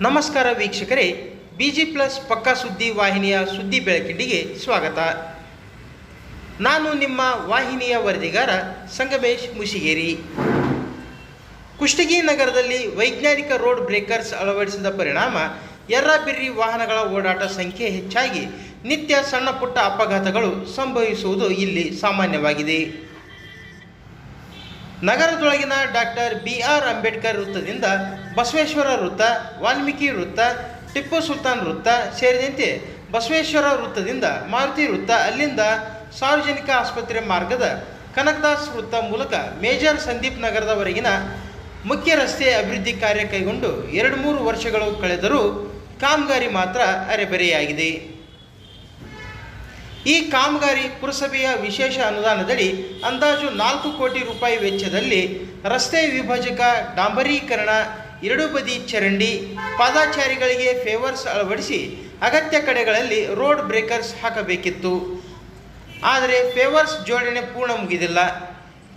ನಮಸ್ಕಾರ ವೀಕ್ಷಕರೇ B G plus ಪಕ್ಕಾ ಸುದ್ದಿ ವಾಹಿನಿಯ ಸುದ್ದಿ ಬೆಳಕಿಂಡಿಗೆ ಸ್ವಾಗತ. ನಾನು ನಿಮ್ಮ ವಾಹಿನಿಯ ವರದಿಗಾರ ಸಂಗಮೇಶ್ ಮುಸಿಗೇರಿ ಕುಷ್ಟಗಿ ನಗರದಲ್ಲಿ ವೈಜ್ಞಾನಿಕ ರೋಡ್ ಬ್ರೇಕರ್ಸ್ ಅಳವಡಿಸಿದ ಪರಿಣಾಮ ಎರ್ರಾಬಿರ್ರಿ ವಾಹನಗಳ ಓಡಾಟ ಸಂಖ್ಯೆ ಹೆಚ್ಚಾಗಿ ನಿತ್ಯ ಸಣ್ಣ ಪುಟ್ಟ ಅಪಘಾತಗಳು ಸಂಭವಿಸುವುದು ಇಲ್ಲಿ ಸಾಮಾನ್ಯವಾಗಿದೆ. ನಗರದೊಳಗಿನ ಡಾಕ್ಟರ್ ಬಿ ಆರ್ ಅಂಬೇಡ್ಕರ್ ವೃತ್ತದಿಂದ ಬಸವೇಶ್ವರ ವೃತ್ತ, ವಾಲ್ಮೀಕಿ ವೃತ್ತ, ಟಿಪ್ಪು ಸುಲ್ತಾನ್ ವೃತ್ತ ಸೇರಿದಂತೆ ಬಸವೇಶ್ವರ ವೃತ್ತದಿಂದ ಮಾರುತಿ ವೃತ್ತ ಅಲ್ಲಿಂದ ಸಾರ್ವಜನಿಕ ಆಸ್ಪತ್ರೆ ಮಾರ್ಗದ ಕನಕದಾಸ್ ವೃತ್ತ ಮೂಲಕ ಮೇಜರ್ ಸಂದೀಪ್ ನಗರದವರೆಗಿನ ಮುಖ್ಯ ರಸ್ತೆ ಅಭಿವೃದ್ಧಿ ಕಾರ್ಯ ಕೈಗೊಂಡು ಎರಡು ಮೂರು ವರ್ಷಗಳು ಕಳೆದರೂ ಕಾಮಗಾರಿ ಮಾತ್ರ ಅರೆಬರೆಯಾಗಿದೆ. ಈ ಕಾಮಗಾರಿ ಪುರಸಭೆಯ ವಿಶೇಷ ಅನುದಾನದಡಿ ಅಂದಾಜು ನಾಲ್ಕು ಕೋಟಿ ರೂಪಾಯಿ ವೆಚ್ಚದಲ್ಲಿ ರಸ್ತೆ ವಿಭಜಕ ಡಾಂಬರೀಕರಣ, ಎರಡು ಬದಿ ಚರಂಡಿ, ಪಾದಾಚಾರಿಗಳಿಗೆ ಫೇವರ್ಸ್ ಅಳವಡಿಸಿ ಅಗತ್ಯ ಕಡೆಗಳಲ್ಲಿ ರೋಡ್ ಬ್ರೇಕರ್ಸ್ ಹಾಕಬೇಕಿತ್ತು. ಆದರೆ ಫೇವರ್ಸ್ ಜೋಡಣೆ ಪೂರ್ಣ ಮುಗಿದಿಲ್ಲ.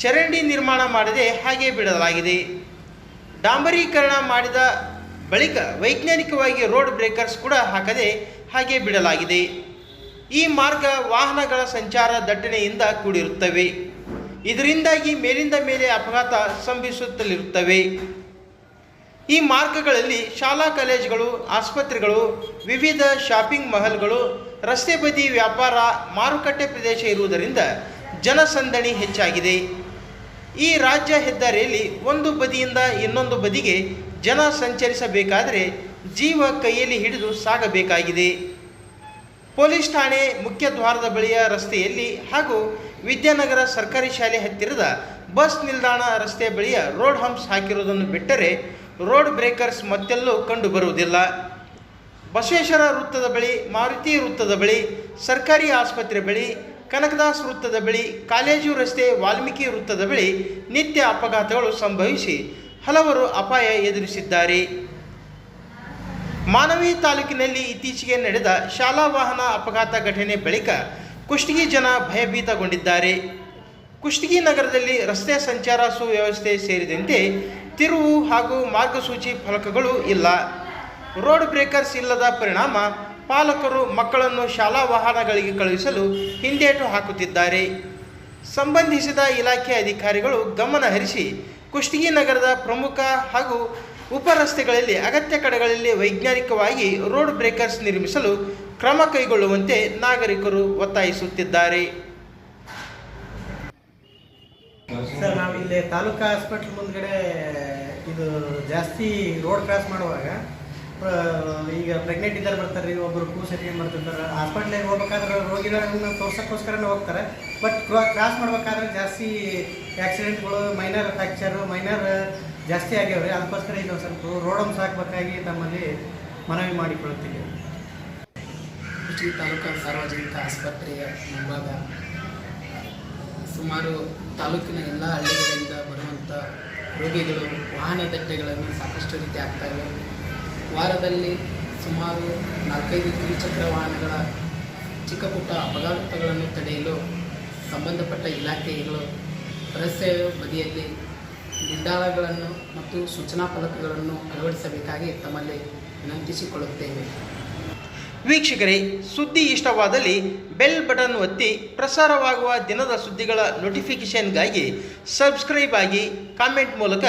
ಚರಂಡಿ ನಿರ್ಮಾಣ ಮಾಡದೆ ಹಾಗೆ ಬಿಡಲಾಗಿದೆ. ಡಾಂಬರೀಕರಣ ಮಾಡಿದ ಬಳಿಕ ವೈಜ್ಞಾನಿಕವಾಗಿ ರೋಡ್ ಬ್ರೇಕರ್ಸ್ ಕೂಡ ಹಾಕದೆ ಹಾಗೆ ಬಿಡಲಾಗಿದೆ. ಈ ಮಾರ್ಗ ವಾಹನಗಳ ಸಂಚಾರ ದಟ್ಟಣೆಯಿಂದ ಕೂಡಿರುತ್ತವೆ. ಇದರಿಂದಾಗಿ ಮೇಲಿಂದ ಮೇಲೆ ಅಪಘಾತ ಸಂಭವಿಸುತ್ತಲಿರುತ್ತವೆ. ಈ ಮಾರ್ಗಗಳಲ್ಲಿ ಶಾಲಾ ಕಾಲೇಜುಗಳು, ಆಸ್ಪತ್ರೆಗಳು, ವಿವಿಧ ಶಾಪಿಂಗ್ ಮಹಲ್ಗಳು ರಸ್ತೆ ಬದಿ ವ್ಯಾಪಾರ, ಮಾರುಕಟ್ಟೆ ಪ್ರದೇಶ ಇರುವುದರಿಂದ ಜನಸಂದಣಿ ಹೆಚ್ಚಾಗಿದೆ. ಈ ರಾಜ್ಯ ಹೆದ್ದಾರಿಯಲ್ಲಿ ಒಂದು ಬದಿಯಿಂದ ಇನ್ನೊಂದು ಬದಿಗೆ ಜನ ಸಂಚರಿಸಬೇಕಾದರೆ ಜೀವ ಕೈಯಲ್ಲಿ ಹಿಡಿದು ಸಾಗಬೇಕಾಗಿದೆ. ಪೊಲೀಸ್ ಠಾಣೆ ಮುಖ್ಯ ದ್ವಾರದ ಬಳಿಯ ರಸ್ತೆಯಲ್ಲಿ ಹಾಗೂ ವಿದ್ಯಾನಗರ ಸರ್ಕಾರಿ ಶಾಲೆ ಹತ್ತಿರದ ಬಸ್ ನಿಲ್ದಾಣ ರಸ್ತೆ ಬಳಿಯ ರೋಡ್ ಹಂಪ್ಸ್ ಹಾಕಿರುವುದನ್ನು ಬಿಟ್ಟರೆ ರೋಡ್ ಬ್ರೇಕರ್ಸ್ ಮತ್ತೆಲ್ಲೂ ಕಂಡುಬರುವುದಿಲ್ಲ ಬಸವೇಶ್ವರ ವೃತ್ತದ ಬಳಿ, ಮಾರುತಿ ವೃತ್ತದ ಬಳಿ, ಸರ್ಕಾರಿ ಆಸ್ಪತ್ರೆ ಬಳಿ, ಕನಕದಾಸ್ ವೃತ್ತದ ಬಳಿ, ಕಾಲೇಜು ರಸ್ತೆ, ವಾಲ್ಮೀಕಿ ವೃತ್ತದ ಬಳಿ ನಿತ್ಯ ಅಪಘಾತಗಳು ಸಂಭವಿಸಿ ಹಲವರು ಅಪಾಯ ಎದುರಿಸಿದ್ದಾರೆ. ಮಾನವಿ ತಾಲೂಕಿನಲ್ಲಿ ಇತ್ತೀಚೆಗೆ ನಡೆದ ಶಾಲಾ ವಾಹನ ಅಪಘಾತ ಘಟನೆ ಬಳಿಕ ಕುಷ್ಟಗಿ ಜನ ಭಯಭೀತಗೊಂಡಿದ್ದಾರೆ. ಕುಷ್ಟಗಿ ನಗರದಲ್ಲಿ ರಸ್ತೆ ಸಂಚಾರ ಸುವ್ಯವಸ್ಥೆ ಸೇರಿದಂತೆ ತಿರುವು ಹಾಗೂ ಮಾರ್ಗಸೂಚಿ ಫಲಕಗಳು ಇಲ್ಲ. ರೋಡ್ ಬ್ರೇಕರ್ಸ್ ಇಲ್ಲದ ಪರಿಣಾಮ, ಪಾಲಕರು ಮಕ್ಕಳನ್ನು ಶಾಲಾ ವಾಹನಗಳಿಗೆ ಕಳುಹಿಸಲು ಹಿಂದೇಟು ಹಾಕುತ್ತಿದ್ದಾರೆ. ಸಂಬಂಧಿಸಿದ ಇಲಾಖೆ ಅಧಿಕಾರಿಗಳು ಗಮನ ಹರಿಸಿ ಕುಷ್ಟಗಿ ನಗರದ ಪ್ರಮುಖ ಹಾಗೂ ಉಪ ರಸ್ತೆಗಳಲ್ಲಿ ಅಗತ್ಯ ಕಡೆಗಳಲ್ಲಿ ವೈಜ್ಞಾನಿಕವಾಗಿ ರೋಡ್ ಬ್ರೇಕರ್ಸ್ ನಿರ್ಮಿಸಲು ಕ್ರಮ ಕೈಗೊಳ್ಳುವಂತೆ ನಾಗರಿಕರು ಒತ್ತಾಯಿಸುತ್ತಿದ್ದಾರೆ. ಸರ್, ನಾವು ಇಲ್ಲಿ ತಾಲೂಕಾ ಹಾಸ್ಪಿಟ್ಲ್ ಮುಂದ್ಗಡೆ ಇದು ಜಾಸ್ತಿ ರೋಡ್ ಕ್ರಾಸ್ ಮಾಡುವಾಗ ಈಗ ಪ್ರೆಗ್ನೆಂಟ್ ಇದ್ದಾರೆ ಬರ್ತಾರೆ ರೀ ಒಬ್ಬರು ಕೂಸ್ ಅಟೆಂಡ್ ಮಾಡ್ತಿರ್ತಾರೆ. ಹಾಸ್ಪಿಟ್ಲಿಗೆ ಹೋಗ್ಬೇಕಾದ್ರೆ ರೋಗಿಗಳನ್ನ ತೋರ್ಸೋಕ್ಕೋಸ್ಕರನೇ ಹೋಗ್ತಾರೆ. ಬಟ್ ಕ್ರಾಸ್ ಮಾಡ್ಬೇಕಾದ್ರೆ ಜಾಸ್ತಿ ಆಕ್ಸಿಡೆಂಟ್ಗಳು ಮೈನರ್ ಫ್ರ್ಯಾಕ್ಚರು ಮೈನರ್ ಜಾಸ್ತಿ ಆಗ್ಯಾವ ಅದಕ್ಕೋಸ್ಕರ ಇದು ಸ್ವಲ್ಪ ರೋಡನ್ನು ಸಾಕಬೇಕಾಗಿ ತಮ್ಮಲ್ಲಿ ಮನವಿ ಮಾಡಿಕೊಳ್ಳುತ್ತೀವಿ ಕುಷ್ಟಗಿ ತಾಲೂಕು ಸಾರ್ವಜನಿಕ ಆಸ್ಪತ್ರೆಯ ಮುಂಭಾಗ. ಸುಮಾರು ತಾಲೂಕಿನ ಎಲ್ಲ ಹಳ್ಳಿಗಳಿಂದ ಬರುವಂಥ ರೋಗಿಗಳು ವಾಹನ ದಟ್ಟೆಗಳನ್ನು ಸಾಕಷ್ಟು ರೀತಿ ಆಗ್ತಾ ಇವೆ. ವಾರದಲ್ಲಿ ಸುಮಾರು ನಾಲ್ಕೈದು ದ್ವಿಚಕ್ರ ವಾಹನಗಳ ಚಿಕ್ಕ ಪುಟ್ಟ ಅಪಘಾತಗಳನ್ನು ತಡೆಯಲು ಸಂಬಂಧಪಟ್ಟ ಇಲಾಖೆಗಳು ರಸ್ತೆ ಬದಿಯಲ್ಲಿ ನಿಲ್ದಾಣಗಳನ್ನು ಮತ್ತು ಸೂಚನಾ ಫಲಕಗಳನ್ನು ಅಳವಡಿಸಬೇಕಾಗಿ ತಮ್ಮಲ್ಲಿ ವಿನಂತಿಸಿಕೊಳ್ಳುತ್ತೇವೆ. ವೀಕ್ಷಕರೇ, ಸುದ್ದಿ ಇಷ್ಟವಾದಲ್ಲಿ ಬೆಲ್ ಬಟನ್ ಒತ್ತಿ ಪ್ರಸಾರವಾಗುವ ದಿನದ ಸುದ್ದಿಗಳ ನೋಟಿಫಿಕೇಷನ್ಗಾಗಿ ಸಬ್ಸ್ಕ್ರೈಬ್ ಆಗಿ ಕಾಮೆಂಟ್ ಮೂಲಕ